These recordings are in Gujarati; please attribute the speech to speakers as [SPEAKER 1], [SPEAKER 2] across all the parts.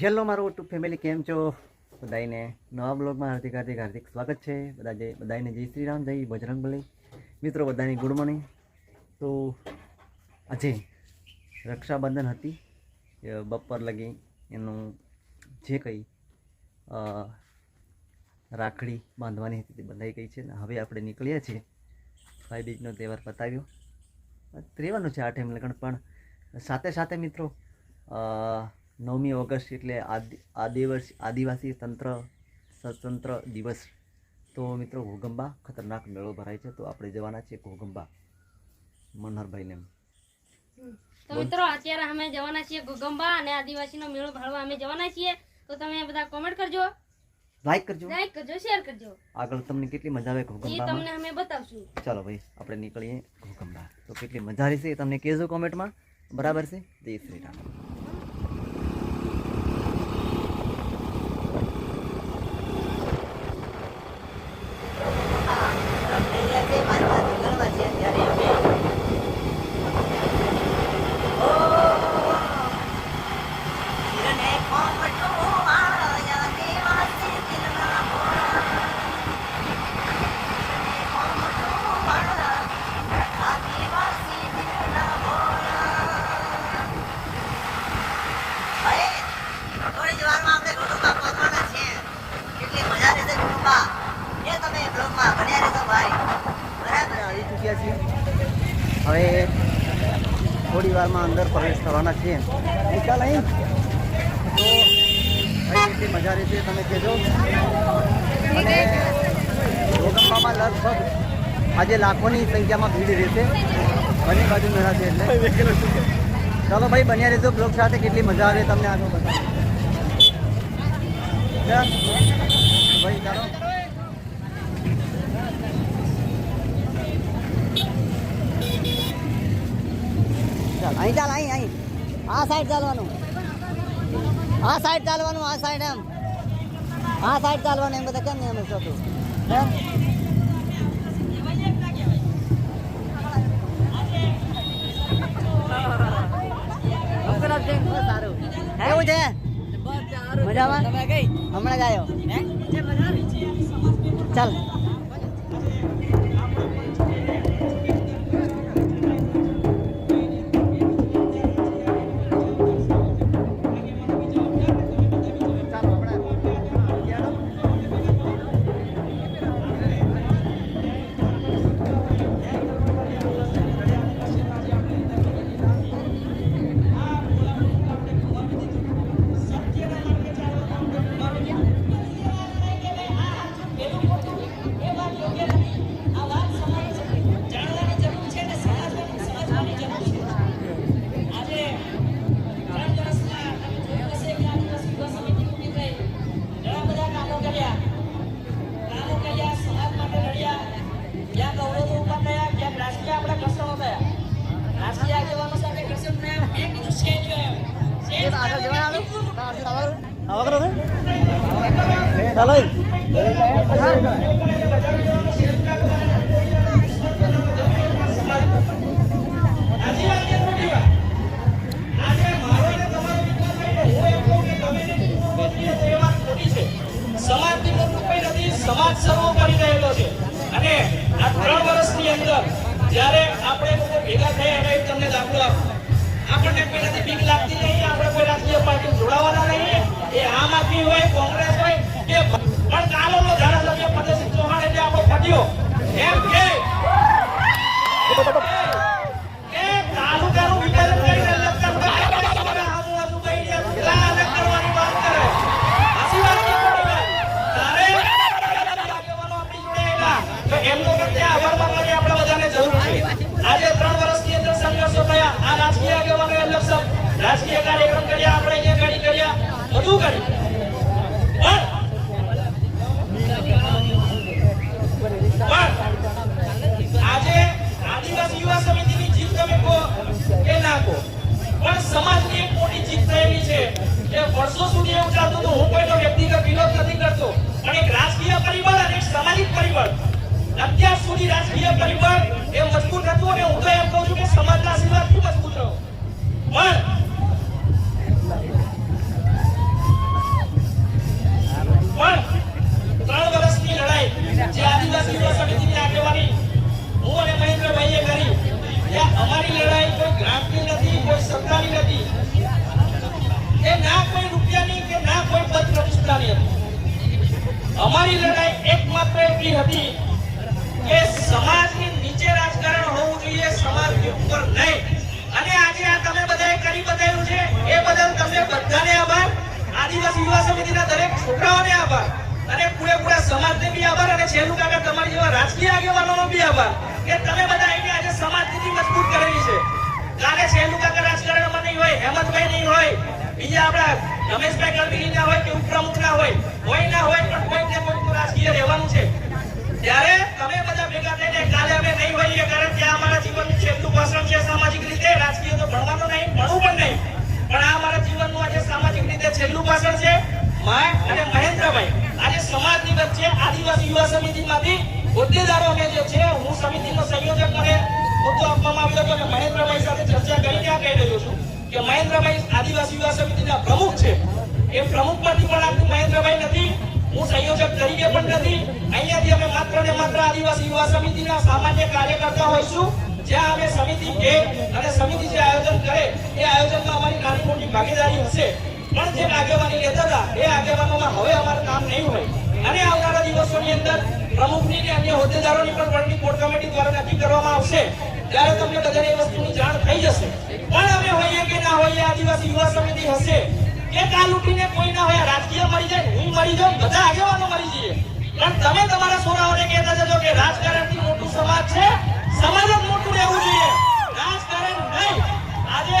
[SPEAKER 1] હેલો, મારું ટુ ફેમિલી કેમ છો? બધાને નવા બ્લોગમાં હાર્દિક હાર્દિક હાર્દિક સ્વાગત છે. બધા જય બધાને જય શ્રી રામ, જય બજરંગબલી મિત્રો, બધાની ગુડ મોર્નિંગ તો આજે રક્ષાબંધન હતી. બપોર લગી એનું જે કંઈ રાખડી બાંધવાની હતી તે બંધાઈ ગઈ છે. ને હવે આપણે નીકળ્યા છીએ. ભાઈ બીજનો તહેવાર પતાવ્યો. રહેવાનું છે આઠ એમ લગન, પણ સાથે સાથે મિત્રો નવમી ઓગસ્ટ એટલે આદિ આદિવાસી આદિવાસી તંત્ર સ્વતંત્ર દિવસ. તો મિત્રો ઘોગંબા ખતરનાક મેળો ભરાય છે તો આપણે જવાના છીએ ઘોગંબા મનહરભાઈને
[SPEAKER 2] તો મિત્રો અત્યારે અમે જવાના છીએ ઘોગંબા અને આદિવાસીનો મેળો ભરવા અમે જવાના છીએ. તો તમે બધા કોમેન્ટ કરજો.
[SPEAKER 1] લાઈક કરજો.
[SPEAKER 2] લાઈક કરજો શેર કરજો.
[SPEAKER 1] આગળ તમને કેટલી મજા આવે
[SPEAKER 2] એ તમને અમે બતાવશું.
[SPEAKER 1] ચાલો ભાઈ આપણે નીકળીએ ઘોગંબા તો કેટલી મજા રહેશે એ તમને કહેજો કોમેન્ટમાં બરાબર છે? જય શ્રી રામ. કરવાના છીએ નિકાલ અહીં. તો અહીંથી મજા રહેશે, તમે કહેજો. અને ભૂકંપામાં લગભગ આજે લાખોની સંખ્યામાં ભીડ રહેશે. બની બાજુ મેળા છે એટલે. ચાલો ભાઈ, બન્યા રહેજો બ્લોગ સાથે. કેટલી મજા આવે તમને આગળ બતાવો. ભાઈ ચાલ, અહીં ચાલ, અહીં અહીં. આ સાઈડ ચાલવાનું. આ સાઈડ ચાલવાનું આ સાઈડ એમ. આ સાઈડ ચાલવાનું એમ બધા કેમ નહીં અમે એમ કેવું છે? મજામાં? હમણાં જ આવ્યો ચાલો.
[SPEAKER 3] સર્વો કરી રહેલો છે. અને આ ત્રણ વર્ષની અંદર જ્યારે આપણે લોકો ભેગા થયા અને તમને દાખલો આપું. આપણને પહેલાથી બીક લાગતી નહીં, આપણે કોઈ રાજકીય પાર્ટી જોડાવાના નહીં. એ આમ આદમી હોય, કોંગ્રેસ હોય, કે પણ કાલોનો ધારાસભ્ય પ્રદેશિત ચૌહાણ એટલે આપણો ફટ્યો. એમ કે કાર્યક્રમ કર્યા, આપણે અહીંયા ગાડી કર્યા, બધું કર્યું. આજે આદિવાસી યુવા સમિતિની જીત તમે કહો કે ના કહો. પણ સમાજની એક મોટી જીત થયેલી છે કે વર્ષો સુધી એવું ચાલતું હતું. હું કોઈનો વ્યક્તિગત વિરોધ નથી કરતો, પણ એક રાજકીય પરિબળ અને સામાજિક પરિબળ. અત્યાર સુધી રાજકીય પરિબળ એ મજબૂત હતું અને હું એમ કહું છું કે સમાજના આશીર્વાદથી મજબૂત રહ્યો. પણ જે આદિવાસી યુવા સમિતિની હું અને મહેન્દ્રભાઈએ કરી. ત્યાં અમારી લડાઈ કોઈ ગ્રાન્ટની નથી, કોઈ સરકારી નથી. કે ના કોઈ રૂપિયાની કે ના કોઈ પદ હતી. અમારી લડાઈ એકમાત્ર એટલી હતી કે સમાજની નીચે રાજકારણ હોવું જોઈએ, સમાજની ઉપર નહીં. અને આજે આ તમે બધાએ કરી બતાવ્યું છે, એ બદલ તમને બધાને આભાર. આદિવાસી યુવા સમિતિના દરેક છોકરાઓને આભાર. અને પૂરેપૂરા સમાજને બી આભાર અને છેલ્લું કાકા તમારી જેવા રાજકીય આગેવાનોનો બી આભાર કે તમે બધા અહીંયા આજે સમાજ નીતિ મજબૂત કરેલી છે. કાલે છેલ્લું કાકા રાજકારણમાં નહીં હોય, હેમંતભાઈ નહીં હોય, બીજા આપણા રમેશભાઈ ગઢવી ના હોય કે ઉપપ્રમુખ ના હોય કોઈ ના હોય પણ કોઈક ને કોઈક રાજકીય રહેવાનું છે. ત્યારે તમે બધા ભેગા થઈને કાલે અમે નહીં હોઈએ કારણ કે આ અમારા જીવનનું છેલ્લું ભાષણ છે સામાજિક રીતે, રાજકીય તો ભણવાનું નહીં, ભણવું પણ નહીં. પણ આ અમારા જીવનનું આજે સામાજિક રીતે છેલ્લું ભાષણ છે. આજે સમાજની છે. આદિવાસી યુવા સમિતિમાંથી હોદ્દેદારો અમે જે છે, હું સમિતિનો સંયોજક મને હોદ્દો આપવામાં આવ્યો હતો અને મહેન્દ્રભાઈ સાથે ચર્ચા કરીને આ કહી રહ્યો છું કે મહેન્દ્રભાઈ આદિવાસી યુવા સમિતિના પ્રમુખ છે. એ પ્રમુખ પરથી પણ આપતું મહેન્દ્રભાઈ નથી, હું સંયોજક તરીકે પણ નથી. અહીંયાથી અમે માત્ર ને માત્ર આદિવાસી યુવા સમિતિના સામાન્ય કાર્યકર્તા હોઈશું. જ્યાં અમે સમિતિ કે અને સમિતિ જે આયોજન કરે, એ આયોજનમાં અમારી નાની મોટી ભાગીદારી હશે. પણ જે આગેવાની લેતા હતા, એ આગેવાનોમાં હવે અમારું કામ નહીં હોય. અને આવનારા દિવસોની અંદર પ્રમુખની કે અન્ય હોદ્દેદારોની પણ વડની કોર કમિટી દ્વારા નક્કી કરવામાં આવશે. ત્યારે તમને બધાને એ વસ્તુની જાણ થઈ જશે. પણ અમે હોઈએ કે ના હોઈએ, આદિવાસી યુવા સમિતિ હશે. કે કાલ ઉઠીને કોઈ ના હોય, રાજકીય મરી જાય, હું મરી જાઉં, બધા આગેવાનો મરી જઈએ. પણ તમે તમારા છોરાઓને કહેતા જજો કે રાજકારણથી મોટું સમાજ છે. સમાજ જ મોટું રહેવું જોઈએ. રાજકારણ નહીં. આજે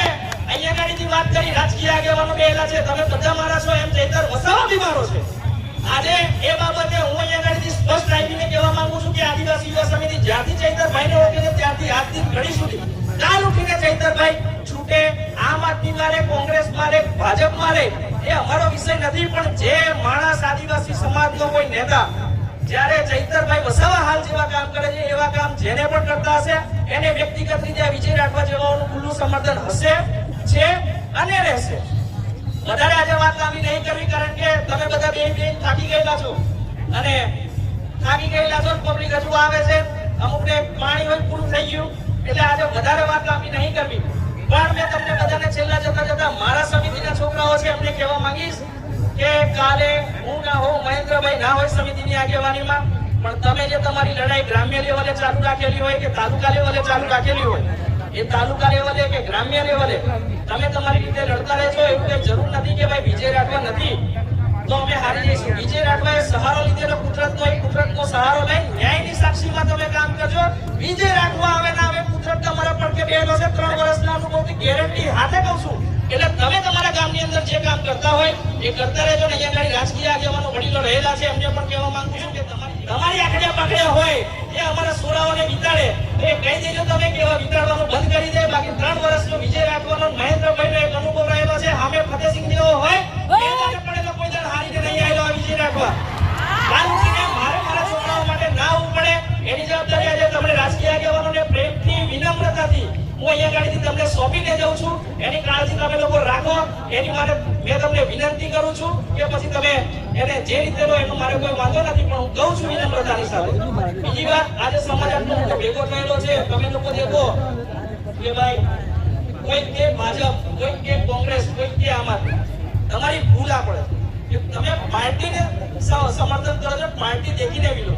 [SPEAKER 3] અહીંયા ગાડીથી વાત કરી, રાજકીય આગેવાનો કહેલા છે. તમે બધા મારા છો, એમ ચેતર વસાવા બીમારો છે. આજે એ બાબતે હું અહીંયા ગાડીથી સ્પષ્ટ આવીને કહેવા માંગુ છું કે આદિવાસી યુવા સમિતિ જ્યારથી ચૈતરભાઈને ઓળખે છે ત્યારથી આજની ઘડી સુધી કાલ ઉઠીને ચૈતરભાઈ છૂટે, આમ આદમી મારે, કોંગ્રેસ મારે, ભાજપ મારે, એ અમારો વિષય નથી, પણ જે માણસ આદિવાસી સમાજનો કોઈ નેતા જ્યારે ચૈતરભાઈ વસાવા હાલ જેવા કામ કરે છે, એવા કામ જેને પણ કરતા હશે, એને વ્યક્તિગત રીતે વિજય રાખવા જેવાનું ખુલ્લું સમર્થન હશે, છે અને રહેશે. વધારે આજે વાત લાંબી નહીં કરવી, કારણ કે તમે બધા બે બે થાકી ગયેલા છો. અને થાકી ગયેલા છો પબ્લિક હજુ આવે છે. અમુકને પાણી હોય પૂરું થઈ ગયું. એટલે આજે વધારે વાત લાંબી નહીં કરવી. પણ મેં તમને બધાને છેલ્લા જતા જતા મારા સમિતિના છોકરાઓ છે, એમને કહેવા માંગીશ કે કાલે હું ના હોઉં, મહેન્દ્રભાઈ ના હોય સમિતિની આગેવાનીમાં. પણ તમે જે તમારી લડાઈ ગ્રામ્ય લેવલે ચાલુ રાખેલી હોય કે તાલુકા લેવલે ચાલુ રાખેલી હોય એ તાલુકા લેવલે કે ગ્રામ્ય લેવલે તમે તમારી રીતે લડતા રહેશો એવું કઈ જરૂર નથી કે ભાઈ વિજય રાઠવા નથી? તો અમે હારી જઈશું. વિજય રાઠવાએ સહારો લીધેલો, કુદરતનો એ કુદરતનો સહારો લઈ ન્યાયની સાક્ષીમાં તમે કામ કરજો. વિજય રાઠવા આવે ના આવે, કુદરત તમારા પર કે બે છે ત્રણ વર્ષના અનુભવથી ગેરંટી હાથે કહું છું. એટલે તમે તમારા ગામની અંદર જે કામ કરતા હોય એ કરતા રહેજો ને અહીંયા આગળ રાજકીય આગેવાનો વડીલો રહેલા છે એમને પણ કહેવા માંગુ છું કે તમારી તમારી પાકડ્યા હોય, એ અમારા સોળાઓને વિતાડે. એ કહી દેજો તમે કે વિતાડવાનું બંધ કરી દે. બાકી ત્રણ વર્ષનો વિજય રાખવાનો મહેન્દ્રભાઈનો એક અનુભવ રહેલો છે. સામે ફતેસિંહ જેવો હોય એ માટે પડેલો કોઈ દાડ હારીને નહીં આવ્યો આ વિજય રાખવા. ના આવવું પડે. એની જવાબદારી આજે તમને રાજકીય આગેવાનોને પ્રેમથી વિનમ્રતાથી હું અહીંયા ગાડીથી તમને સોંપીને જાઉં છું. એની કાળજી તમે લોકો રાખો. એની માટે મેં તમને વિનંતી કરું છું કે પછી તમે એને જે રીતે લો એનો મારે કોઈ વાંધો નથી, પણ હું કહું છું વિનમ્રતાની સાથે. બીજી વાત, આજે સમાજ આટલો ભેગો થયેલો છે. તમે લોકો દેખો કે ભાઈ કોઈ કે ભાજપ કોઈ કે કોંગ્રેસ કોઈ કે આમ તમારી ભૂલ આપણે કે તમે પાર્ટીને સમર્થન કરો છો, પાર્ટી દેખીને કરો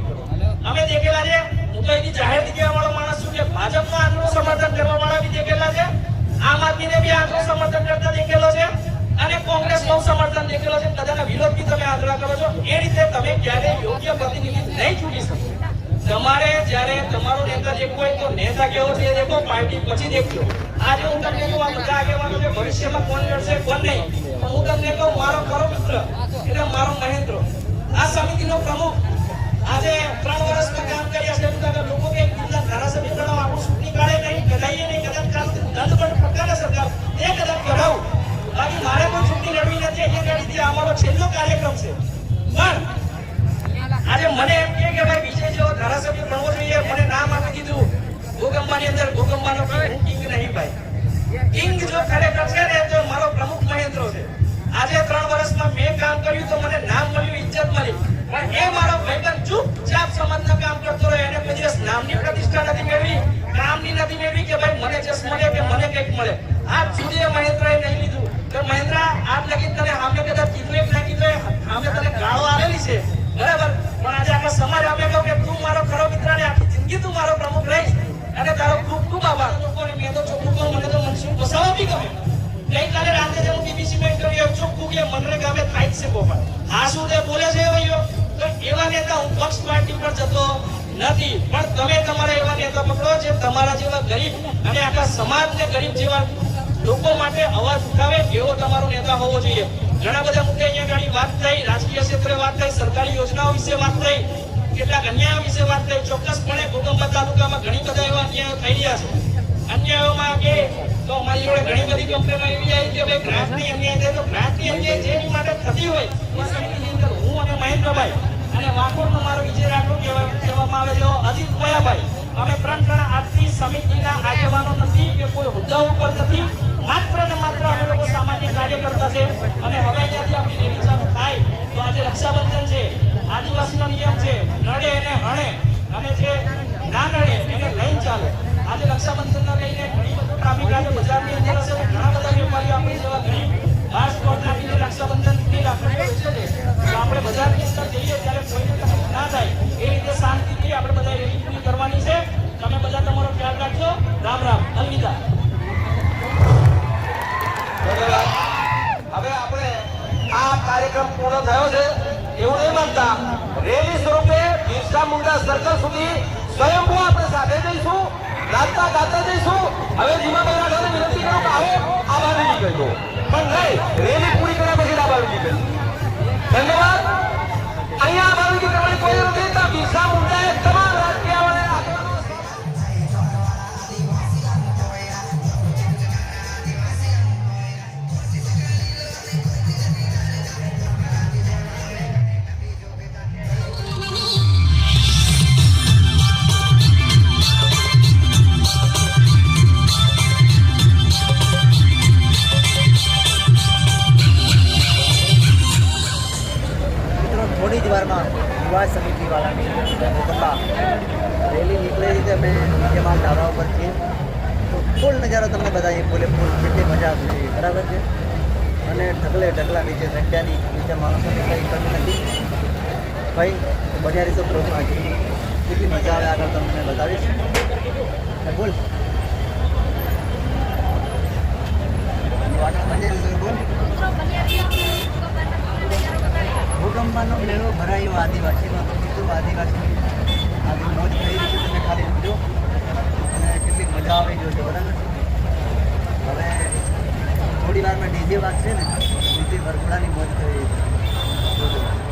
[SPEAKER 3] અમે દેખેલા છે તો એની જાહેરથી કહેવા વાળો માણસ કે ભાજપનો આટલું સમર્થન કરવા વાળા બી દેખેલા છે? આમ આદમીને બી આટલું સમર્થન કરતા દેખેલો છે? અને કોંગ્રેસનું સમર્થન દેખેલો છે. બધાના વિરોધ બી તમે આગ્રહ કરો છો. એ રીતે તમે ક્યારેય યોગ્ય પ્રતિનિધિ નહીં ચૂંટી શકો. તમારે જ્યારે તમારો નેતા જે કોઈ તો નેતા કેવો છે દેખો, પાર્ટી પછી દેખજો. આજે હું તમને કહું છે, ભવિષ્યમાં કોણ લડશે, કોણ નહીં. હું તમને કહું, મારો ખરો મિત્ર, એટલે મારો મહેન્દ્ર. આ સમિતિનો પ્રમુખ આજે ત્રણ વર્ષમાં કામ કર્યા છે. તમે લોકો કે જિલ્લા ધારાસભ્ય બનાવો આપણું ચૂંટણી કાળે નહીં કઢાઈએ નહીં, કદાચ દંડ પણ ફટકારે સરકાર. તે કદાચ કઢાવું. બાકી મારે કોઈ ચૂંટણી લડવી નથી. અહીંયા ગાડીથી અમારો છેલ્લો કાર્યક્રમ છે. આજે મને એમ કે કે ભાઈ વિજય ધારાસભ્ય બનવો જોઈએ. મને નામ આપી દીધું. ભૂકંપની અંદર ભૂકંપનો કિંગ નહીં ભાઈ. કિંગ જો ખરેખર છે ને, તો મારો પ્રમુખ મહેન્દ્ર છે. આજે ત્રણ વર્ષમાં મેં કામ કર્યું તો મને નામ મળ્યું, ઇજ્જત મળી. પણ એ મારો ભાઈબંધ ચૂપચાપ સમાજના કામ કરતો રહ્યો એને કોઈ દિવસ નામની પ્રતિષ્ઠા નથી મેળવી, કામની નથી મેળવી કે ભાઈ મને જસ મળે કે મને કંઈક મળે. આ જુદીએ મહેન્દ્રાએ નહીં લીધું. તો મહેન્દ્રા, આજ લગી તને સામે કદાચ કીધું એક ના કીધું તને ગાળો આવેલી છે. બરાબર? પણ આજે આખા સમાજ આપે કહો કે તું મારો ખરો મિત્ર ને આખી જિંદગી તું મારો પ્રમુખ રહીશ. અને તારો ખૂબ ખૂબ આભાર. લોકોને મેં તો ચોખ્ખું કહું, મને તો મનસુખ વસાવા બી ગમે. ગઈકાલે રાત્રે હું ટીવીસી મેં કર્યો ચોખ્ખું કે મનરેગા ગામે થાય છે બોપા આ શું તે બોલે છે ભાઈઓ? તો એવા નેતા હું પક્ષ પાર્ટી પર જતો નથી. પણ તમે તમારા એવા નેતા પકડો જે તમારા જેવા ગરીબ અને આખા સમાજને ગરીબ જેવા લોકો માટે અવાજ ઉઠાવે એવો તમારો નેતા હોવો જોઈએ. ઘણા બધા મુદ્દે અહીંયા ઘણી વાત થઈ, રાજકીય ક્ષેત્રે વાત થઈ, સરકારી યોજનાઓ વિશે વાત થઈ, કેટલાક અન્યાયો વિશે વાત થઈ. ચોક્કસપણે ગોગંબા તાલુકામાં ઘણી બધા એવા અન્યાયો થઈ રહ્યા છે. અન્યાયોમાં કે તો અમારી જોડે ઘણી બધી કંપનીઓ એવી આવી કે ભાઈ, ગ્રાહકની અન્યાય થાય તો ગ્રાહકની અન્યાય જેની માટે થતી હોય હું અને મહેન્દ્રભાઈ અને વાકોડનો મારો વિજય રાઠોડ કહેવા- કહેવામાં આવે તો અજીત કોયાભાઈ અમે ત્રણ જણા આજથી સમિતિના આગેવાનો નથી કે કોઈ હોદ્દા ઉપર નથી. માત્ર ને માત્ર અમે લોકો સામાજિક કાર્યકર્તા છે અને હવે અહીંયાથી આપણી રેલી થાય, તો આજે રક્ષાબંધન છે, આદિવાસીનો નિયમ છે, નડે એને હણે, અને જે ના નડે એને લઈને ચાલે. આજે રક્ષાબંધનના લઈને ઘણી બધું ટ્રાફિક આજે બજારની અંદર હશે, ઘણા બધા વેપારીઓ આપણી જેવા ઘણી ખાસ કોર્ટ રાખીને રક્ષાબંધનની રાખડી છે તો આપણે બજારની અંદર જઈએ ત્યારે કોઈને ના થાય. એ રીતે શાંતિથી આપણે બધા રેલી પૂરી કરવાની છે. તમે બધા તમારો ખ્યાલ રાખજો. રામ રામ. અલવિદા.
[SPEAKER 4] હવે આપણે આ કાર્યક્રમ પૂર્ણ થયો છે. એવું નહીં માનતા. રેલી સ્વરૂપે બિરસા મુંડા સર્કલ સુધી સ્વયંભૂ આપણે સાથે જઈશું. નાચતા ગાતા જઈશું. હવે ધીમાભાઈ રાઠોડને વિનંતી કરું પણ નહીં, રેલી પૂરી કર્યા પછી આ બાજુ નીકળજો. ધન્યવાદ. અહીંયા અમારું જે પ્રમાણે કોઈ નથી બિરસા મુંડાએ તમામ
[SPEAKER 1] ભૂકંપનો મેળો ભરાયો આદિવાસીનો તો આદિવાસી આજે મોજ થઈ રહી છે, તમે ખાલી જો અને કેટલી મજા આવી ગયો છે બરાબર? હવે થોડી વારમાં ડીજે વાગશે ને, ડીજે વરઘોડાની મોજ થઈ રહી છે.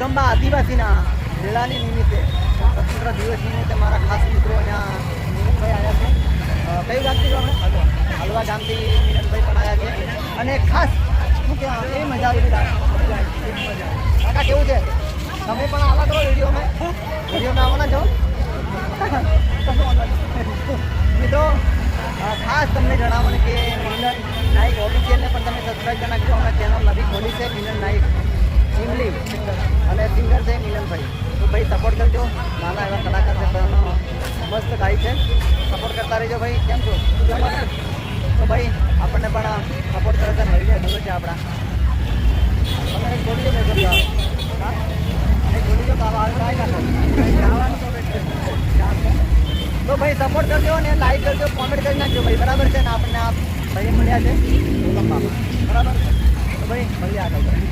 [SPEAKER 5] તો
[SPEAKER 1] આદિવાસીના મેળાની નિમિત્તે સ્વતંત્ર દિવસ નિમિત્તે મારા ખાસ મિત્રો અહીંયા મિલનભાઈ આવ્યા છે. કયું ગામથી આપણે? હલવા ગામથી મિલનભાઈ પણ આવ્યા છે. અને ખાસ શું કે એ મજા આવી કાકા, કેવું છે? તમે પણ આવા કરો વિડીયોમાં વિડીયોમાં આવવાના છો. મિત્રો ખાસ તમને જણાવવાનું કે મિલન નાઈક ઓફિશિયલને પણ તમે સબસ્ક્રાઈબ કરી નાખજો. અમે ચેનલ નવી ખોલી છે મિલન નાઈક ચીમલી અને સિંગર છે નીલમભાઈ. તો ભાઈ સપોર્ટ કરજો. નાના એવા કલાકાર છે મસ્ત ગાય છે. સપોર્ટ કરતા રહેજો ભાઈ. કેમ છો? તો ભાઈ, આપણને પણ સપોર્ટ કરે છે મળી જાય છે આપણા. તમે બોલી દો, મેં હા? એક બોલી દો બાબા કરજો તો ભાઈ સપોર્ટ કરજો ને લાઈક કરજો કોમેન્ટ કરી નાખજો ભાઈ. બરાબર છે ને? આપણને આ ભાઈ મળ્યા છે. બરાબર તો ભાઈ, મળીએ આગળ.